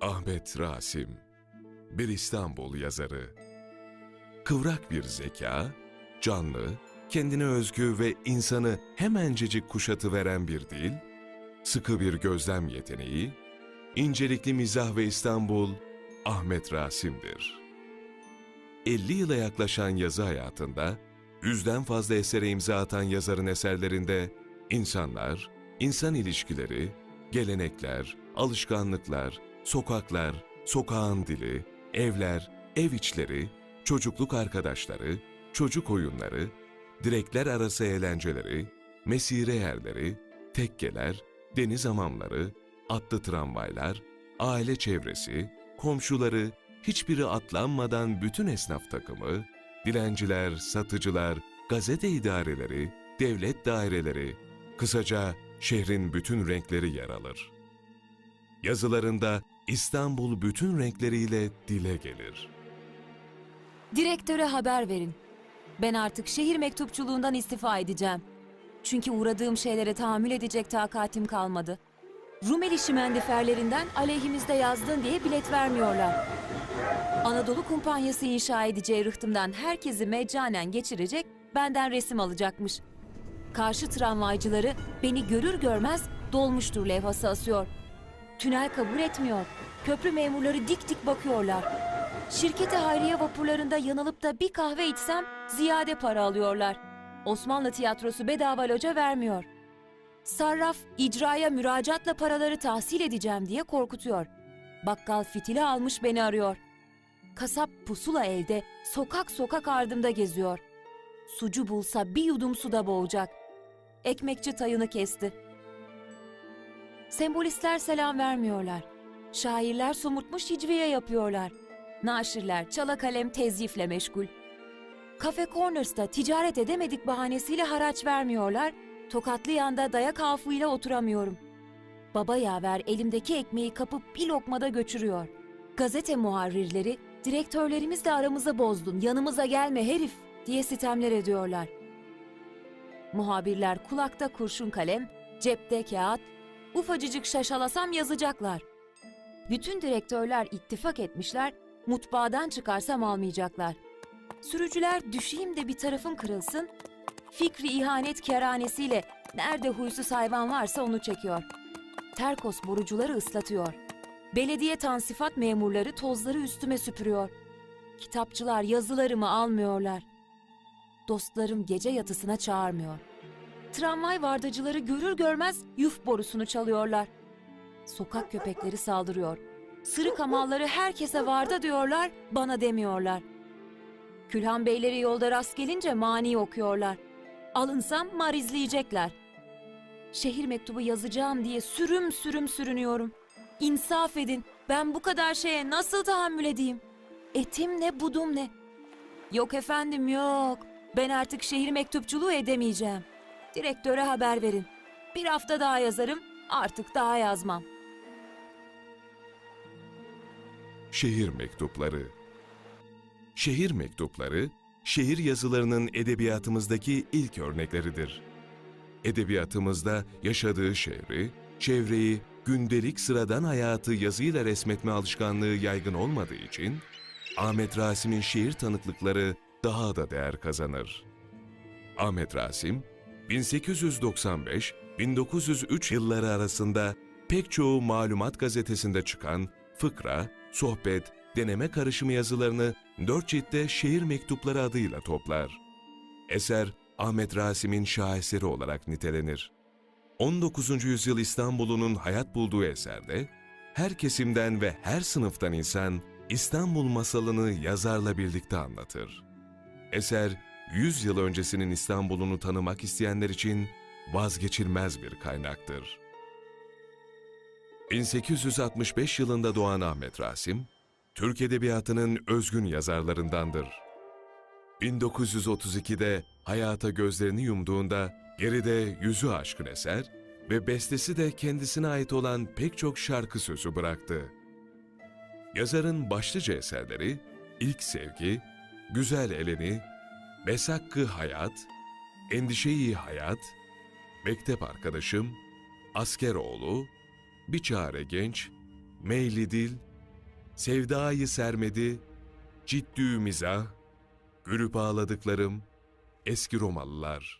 Ahmet Rasim, bir İstanbul yazarı. Kıvrak bir zeka, canlı, kendine özgü ve insanı hemencecik kuşatıveren bir dil, sıkı bir gözlem yeteneği, incelikli mizah ve İstanbul, Ahmet Rasim'dir. 50 yıla yaklaşan yazı hayatında, yüzden fazla esere imza atan yazarın eserlerinde insanlar, insan ilişkileri, gelenekler, alışkanlıklar, sokaklar, sokağın dili, evler, ev içleri, çocukluk arkadaşları, çocuk oyunları, direkler arası eğlenceleri, mesire yerleri, tekkeler, deniz hamamları, atlı tramvaylar, aile çevresi, komşuları, hiçbiri atlanmadan bütün esnaf takımı, dilenciler, satıcılar, gazete idareleri, devlet daireleri, kısaca şehrin bütün renkleri yer alır. Yazılarında İstanbul bütün renkleriyle dile gelir. Direktöre haber verin. Ben artık şehir mektupçuluğundan istifa edeceğim. Çünkü uğradığım şeylere tahammül edecek takatim kalmadı. Rumeli şimendiferlerinden aleyhimizde yazdın diye bilet vermiyorlar. Anadolu Kumpanyası inşa edeceği rıhtımdan herkesi meccanen geçirecek, benden resim alacakmış. Karşı tramvaycıları beni görür görmez dolmuştur levhası asıyor. Tünel kabul etmiyor. Köprü memurları dik dik bakıyorlar. Şirketi hayriye vapurlarında yanılıp da bir kahve içsem ziyade para alıyorlar. Osmanlı tiyatrosu bedava loca vermiyor. Sarraf icraya müracaatla paraları tahsil edeceğim diye korkutuyor. Bakkal fitili almış beni arıyor. Kasap pusula elde sokak sokak ardımda geziyor. Sucu bulsa bir yudum suda boğacak. Ekmekçi tayını kesti. Sembolistler selam vermiyorlar. Şairler somurtmuş hicviye yapıyorlar. Naşirler çala kalem tezyifle meşgul. Cafe Corners'ta ticaret edemedik bahanesiyle haraç vermiyorlar. Tokatlı yanda dayak hafıyla oturamıyorum. Baba yaver elimdeki ekmeği kapıp bir lokmada göçürüyor. Gazete muharrirleri, direktörlerimiz de aramızı bozdun, yanımıza gelme herif diye sitemler ediyorlar. Muhabirler kulakta kurşun kalem, cepte kağıt, ufacıcık şaşalasam yazacaklar. Bütün direktörler ittifak etmişler, mutbaadan çıkarsam almayacaklar. Sürücüler düşeyim de bir tarafım kırılsın, fikri ihanet kerhanesiyle nerede huysuz hayvan varsa onu çekiyor. Terkos borucuları ıslatıyor. Belediye tansifat memurları tozları üstüme süpürüyor. Kitapçılar yazılarımı almıyorlar. Dostlarım gece yatısına çağırmıyor. Tramvay vardacıları görür görmez yuf borusunu çalıyorlar. Sokak köpekleri saldırıyor. Sırık hamalları herkese varda diyorlar, bana demiyorlar. Külhan beyleri yolda rast gelince mani okuyorlar. Alınsam marizleyecekler. Şehir mektubu yazacağım diye sürüm sürüm sürünüyorum. İnsaf edin, ben bu kadar şeye nasıl tahammül edeyim? Etim ne, budum ne? Yok efendim yok. Ben artık şehir mektupçuluğu edemeyeceğim. Direktöre haber verin. Bir hafta daha yazarım, artık daha yazmam. Şehir mektupları Şehir mektupları, şehir yazılarının edebiyatımızdaki ilk örnekleridir. Edebiyatımızda yaşadığı şehri, çevreyi, gündelik sıradan hayatı yazıyla resmetme alışkanlığı yaygın olmadığı için, Ahmet Rasim'in şehir tanıklıkları daha da değer kazanır. Ahmet Rasim, 1895-1903 yılları arasında pek çoğu malumat gazetesinde çıkan fıkra, sohbet, deneme karışımı yazılarını dört ciltte şehir mektupları adıyla toplar. Eser, Ahmet Rasim'in şaheseri olarak nitelenir. 19. yüzyıl İstanbul'unun hayat bulduğu eserde, her kesimden ve her sınıftan insan İstanbul masalını yazarla birlikte anlatır. Eser, 100 yıl öncesinin İstanbul'unu tanımak isteyenler için vazgeçilmez bir kaynaktır. 1865 yılında doğan Ahmet Rasim, Türk Edebiyatı'nın özgün yazarlarındandır. 1932'de hayata gözlerini yumduğunda geride yüzü aşkın eser ve bestesi de kendisine ait olan pek çok şarkı sözü bıraktı. Yazarın başlıca eserleri İlk Sevgi, Güzel Eleni, Besakkı Hayat, Endişeyi Hayat, Mektep Arkadaşım, Asker Oğlu, Bir Çare Genç, Meyli Dil, sevdayı sermedi, ciddü mizah, gülüp ağladıklarım eski Romalılar.